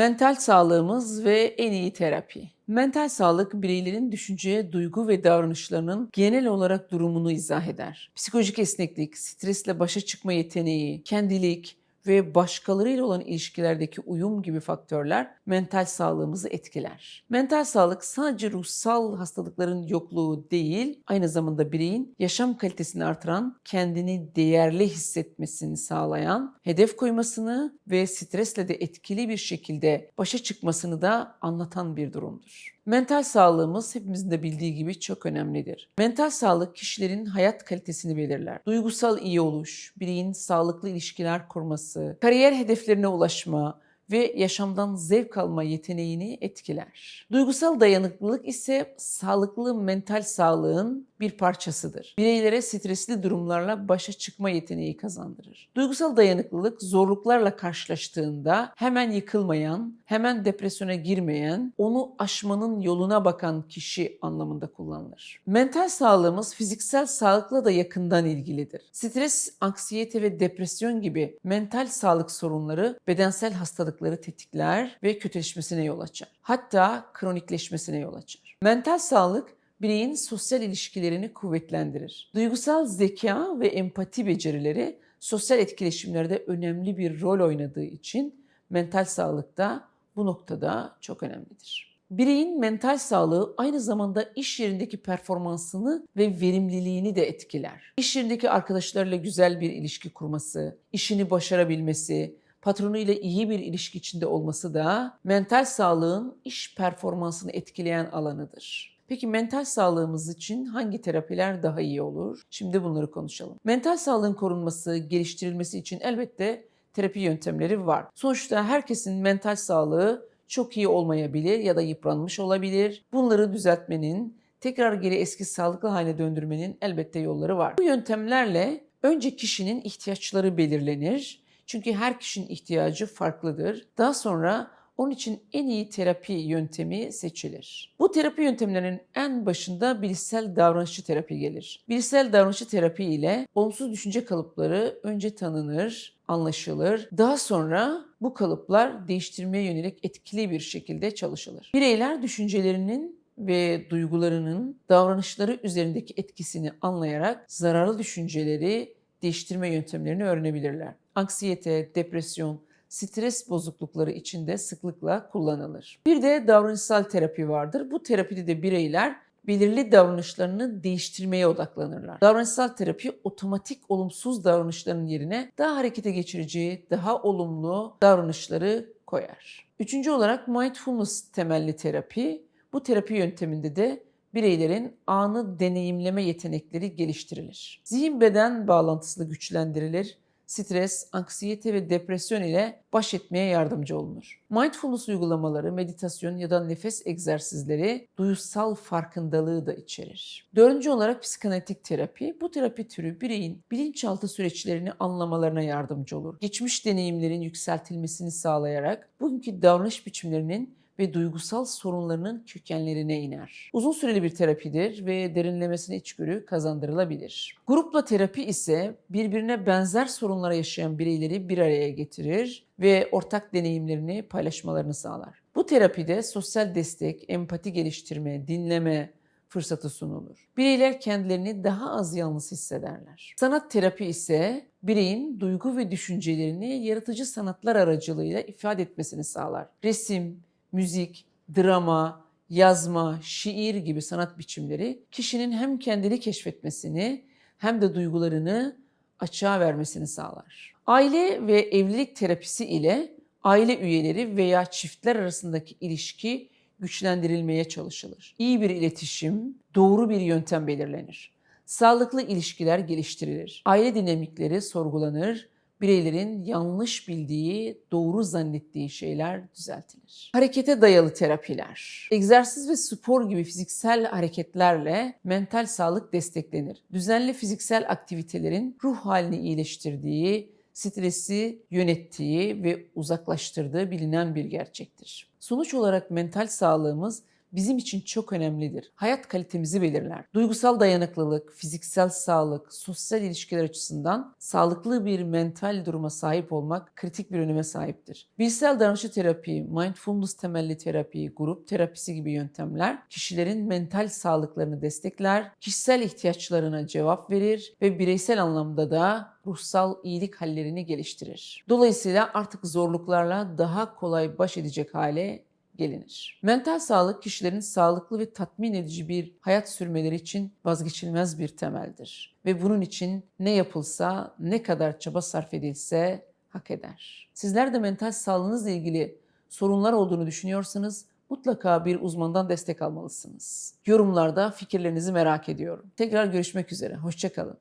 Mental sağlığımız ve en iyi terapi. Mental sağlık bireylerin düşünce, duygu ve davranışlarının genel olarak durumunu izah eder. Psikolojik esneklik, stresle başa çıkma yeteneği, kendilik, ve başkalarıyla olan ilişkilerdeki uyum gibi faktörler mental sağlığımızı etkiler. Mental sağlık sadece ruhsal hastalıkların yokluğu değil, aynı zamanda bireyin yaşam kalitesini artıran, kendini değerli hissetmesini sağlayan, hedef koymasını ve stresle de etkili bir şekilde başa çıkmasını da anlatan bir durumdur. Mental sağlığımız hepimizin de bildiği gibi çok önemlidir. Mental sağlık kişilerin hayat kalitesini belirler. Duygusal iyi oluş, bireyin sağlıklı ilişkiler kurması, kariyer hedeflerine ulaşma, ve yaşamdan zevk alma yeteneğini etkiler. Duygusal dayanıklılık ise sağlıklı mental sağlığın bir parçasıdır. Bireylere stresli durumlarla başa çıkma yeteneği kazandırır. Duygusal dayanıklılık zorluklarla karşılaştığında hemen yıkılmayan, hemen depresyona girmeyen, onu aşmanın yoluna bakan kişi anlamında kullanılır. Mental sağlığımız fiziksel sağlıkla da yakından ilgilidir. Stres, anksiyete ve depresyon gibi mental sağlık sorunları bedensel hastalıkları tetikler ve kötüleşmesine yol açar. Hatta kronikleşmesine yol açar. Mental sağlık bireyin sosyal ilişkilerini kuvvetlendirir. Duygusal zeka ve empati becerileri sosyal etkileşimlerde önemli bir rol oynadığı için mental sağlık da bu noktada çok önemlidir. Bireyin mental sağlığı aynı zamanda iş yerindeki performansını ve verimliliğini de etkiler. İş yerindeki arkadaşlarıyla güzel bir ilişki kurması, işini başarabilmesi, patronuyla iyi bir ilişki içinde olması da mental sağlığın iş performansını etkileyen alanıdır. Peki mental sağlığımız için hangi terapiler daha iyi olur? Şimdi bunları konuşalım. Mental sağlığın korunması, geliştirilmesi için elbette terapi yöntemleri var. Sonuçta herkesin mental sağlığı çok iyi olmayabilir ya da yıpranmış olabilir. Bunları düzeltmenin, tekrar geri eski sağlıklı haline döndürmenin elbette yolları var. Bu yöntemlerle önce kişinin ihtiyaçları belirlenir. Çünkü her kişinin ihtiyacı farklıdır. Daha sonra onun için en iyi terapi yöntemi seçilir. Bu terapi yöntemlerinin en başında bilişsel davranışçı terapi gelir. Bilişsel davranışçı terapi ile olumsuz düşünce kalıpları önce tanınır, anlaşılır. Daha sonra bu kalıplar değiştirmeye yönelik etkili bir şekilde çalışılır. Bireyler düşüncelerinin ve duygularının davranışları üzerindeki etkisini anlayarak zararlı düşünceleri değiştirme yöntemlerini öğrenebilirler. Anksiyete, depresyon, stres bozuklukları içinde sıklıkla kullanılır. Bir de davranışsal terapi vardır. Bu terapide de bireyler belirli davranışlarını değiştirmeye odaklanırlar. Davranışsal terapi otomatik olumsuz davranışların yerine daha harekete geçirici, daha olumlu davranışları koyar. Üçüncü olarak mindfulness temelli terapi. Bu terapi yönteminde de bireylerin anı deneyimleme yetenekleri geliştirilir. Zihin beden bağlantısı güçlendirilir stres, anksiyete ve depresyon ile baş etmeye yardımcı olunur. Mindfulness uygulamaları, meditasyon ya da nefes egzersizleri duyusal farkındalığı da içerir. Dördüncü olarak psikanalitik terapi. Bu terapi türü bireyin bilinçaltı süreçlerini anlamalarına yardımcı olur. Geçmiş deneyimlerin yükseltilmesini sağlayarak bugünkü davranış biçimlerinin ve duygusal sorunlarının kökenlerine iner. Uzun süreli bir terapidir ve derinlemesine içgörü kazandırılabilir. Grupla terapi ise birbirine benzer sorunlara yaşayan bireyleri bir araya getirir ve ortak deneyimlerini paylaşmalarını sağlar. Bu terapide sosyal destek, empati geliştirme, dinleme, fırsatı sunulur. Bireyler kendilerini daha az yalnız hissederler. Sanat terapi ise bireyin duygu ve düşüncelerini yaratıcı sanatlar aracılığıyla ifade etmesini sağlar. Resim, müzik, drama, yazma, şiir gibi sanat biçimleri kişinin hem kendini keşfetmesini hem de duygularını açığa vermesini sağlar. Aile ve evlilik terapisi ile aile üyeleri veya çiftler arasındaki ilişki güçlendirilmeye çalışılır. İyi bir iletişim, doğru bir yöntem belirlenir. Sağlıklı ilişkiler geliştirilir. Aile dinamikleri sorgulanır bireylerin yanlış bildiği, doğru zannettiği şeyler düzeltilir. Harekete dayalı terapiler. Egzersiz ve spor gibi fiziksel hareketlerle mental sağlık desteklenir. Düzenli fiziksel aktivitelerin ruh halini iyileştirdiği, stresi yönettiği ve uzaklaştırdığı bilinen bir gerçektir. Sonuç olarak mental sağlığımız bizim için çok önemlidir. Hayat kalitemizi belirler. Duygusal dayanıklılık, fiziksel sağlık, sosyal ilişkiler açısından sağlıklı bir mental duruma sahip olmak kritik bir öneme sahiptir. Bilsel davranışçı terapi, mindfulness temelli terapi, grup terapisi gibi yöntemler kişilerin mental sağlıklarını destekler, kişisel ihtiyaçlarına cevap verir ve bireysel anlamda da ruhsal iyilik hallerini geliştirir. Dolayısıyla artık zorluklarla daha kolay baş edecek hale gelinir. Mental sağlık kişilerin sağlıklı ve tatmin edici bir hayat sürmeleri için vazgeçilmez bir temeldir. Ve bunun için ne yapılsa, ne kadar çaba sarf edilse hak eder. Sizler de mental sağlığınızla ilgili sorunlar olduğunu düşünüyorsanız mutlaka bir uzmandan destek almalısınız. Yorumlarda fikirlerinizi merak ediyorum. Tekrar görüşmek üzere. Hoşçakalın.